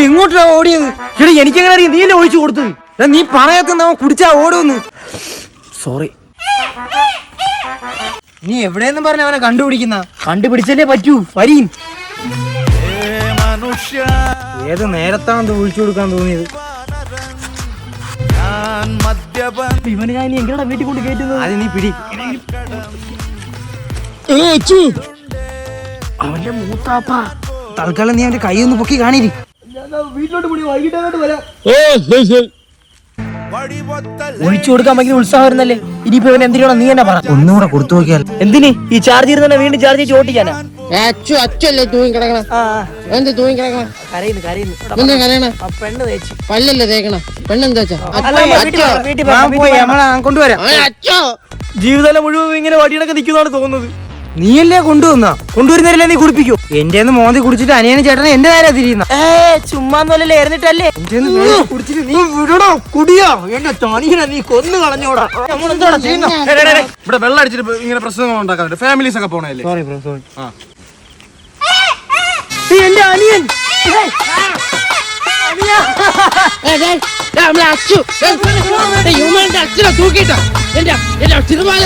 എങ്ങോട്ടാ ഓടിയത് എടി എനിക്കെങ്ങനെ അറിയാം? നീയല്ലേ ഒഴിച്ചു കൊടുത്തത്? നീ പറയാത്ത അവൻ കുടിച്ചാ ഓടുമെന്ന്. സോറി നീ എവിടെയെന്നും പറഞ്ഞ അവനെ കണ്ടുപിടിക്കുന്ന. കണ്ടുപിടിച്ചല്ലേ പറ്റൂ വരീൻ ഏത് നേരത്താണ് ഒഴിച്ചു കൊടുക്കാൻ തോന്നിയത്? ഇവന് ഞാൻ ഇനി എങ്ങനെയാ വീട്ടിൽ കൊണ്ട് കയറ്റുന്നത് അത് നീ പിടി. അവന്റെ മൂത്താപ്പ. തൽക്കാലം നീ അവന്റെ കൈ ഒന്ന് പൊക്കി കാണിരി. വീട്ടിലോട്ട് കൂടി വൈകിട്ട് വരാം വടിപൊത്തൽ ഒഴിച്ചു കൊടുക്കാൻ ഭയങ്കര ഉത്സാഹമായിരുന്നല്ലേ? ഇനിയിപ്പോ ഇവൻ എന്തിനാണോ? നീ എന്നാ പറ? ഒന്നുകൂടെ കൊടുത്തു നോക്കിയാൽ. എന്തിന്? ഈ ചാർജ് ചെയ്ത് വീണ്ടും ചാർജ് ചോട്ടിക്കാനാ അച്ചു അച്ചല്ലേ തൂങ്ങി കിടക്കണം? എന്ത് തൂങ്ങി കിടക്കണം? കരയുന്നു കരയുന്നു. എന്താ കരയണ? പെണ്ണ് തേച്ച്. പല്ലല്ലേ തേക്കണ? പെണ്ണെന്താ കൊണ്ടുവരാം. അച്ചോ. ജീവിതം മുഴുവൻ ഇങ്ങനെ വടിയടക്കം നിൽക്കുന്നതാണ് തോന്നുന്നത്. നീയല്ലേ കൊണ്ടുവന്ന കൊണ്ടുവരുന്നവരല്ലേ നീ കുടിപ്പിക്കൂ എന്റെ മോന്തി കുടിച്ചിട്ട് അനിയനും ചേട്ടനെ എന്റെ നേരെ തിരിയുന്ന ഏ ചുമ്മാന്നല്ലേ എറിഞ്ഞിട്ടല്ലേ കുടിച്ചിട്ട് നീ വിടണോ കുടിയോ എന്നെ തണിയണ നീ കൊന്നു കളഞ്ഞോടാ ഇവിടെ വെള്ളം അടിച്ചിട്ട് ഇങ്ങനെ പ്രശ്നങ്ങൾ ഉണ്ടാക്കാൻ ഫാമിലീസ് ഒക്കെ പോണല്ലേ സോറി ബ്രോ സോറി എന്റെ അനിയൻ അച്ഛനെ തൂക്കിട്ടാ എന്റെ എന്റെ തിരുമാല